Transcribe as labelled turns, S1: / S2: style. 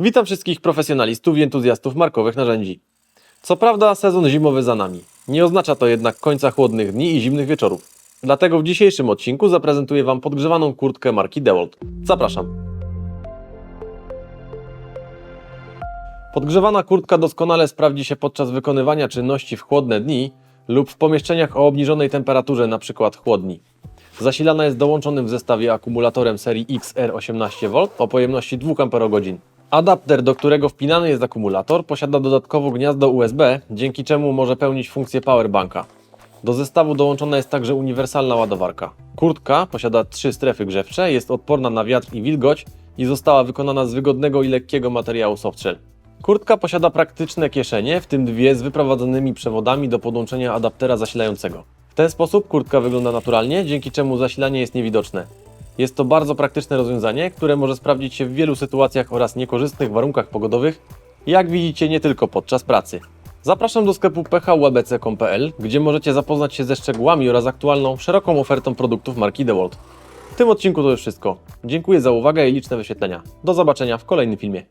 S1: Witam wszystkich profesjonalistów i entuzjastów markowych narzędzi. Co prawda sezon zimowy za nami. Nie oznacza to jednak końca chłodnych dni i zimnych wieczorów. Dlatego w dzisiejszym odcinku zaprezentuję Wam podgrzewaną kurtkę marki DeWalt. Zapraszam. Podgrzewana kurtka doskonale sprawdzi się podczas wykonywania czynności w chłodne dni lub w pomieszczeniach o obniżonej temperaturze, np. chłodni. Zasilana jest dołączonym w zestawie akumulatorem serii XR18V o pojemności 2 Ah. Adapter, do którego wpinany jest akumulator, posiada dodatkowo gniazdo USB, dzięki czemu może pełnić funkcję powerbanka. Do zestawu dołączona jest także uniwersalna ładowarka. Kurtka posiada trzy strefy grzewcze, jest odporna na wiatr i wilgoć i została wykonana z wygodnego i lekkiego materiału softshell. Kurtka posiada praktyczne kieszenie, w tym dwie z wyprowadzonymi przewodami do podłączenia adaptera zasilającego. W ten sposób kurtka wygląda naturalnie, dzięki czemu zasilanie jest niewidoczne. Jest to bardzo praktyczne rozwiązanie, które może sprawdzić się w wielu sytuacjach oraz niekorzystnych warunkach pogodowych, jak widzicie nie tylko podczas pracy. Zapraszam do sklepu phubc.pl, gdzie możecie zapoznać się ze szczegółami oraz aktualną, szeroką ofertą produktów marki DeWalt. W tym odcinku to już wszystko. Dziękuję za uwagę i liczne wyświetlenia. Do zobaczenia w kolejnym filmie.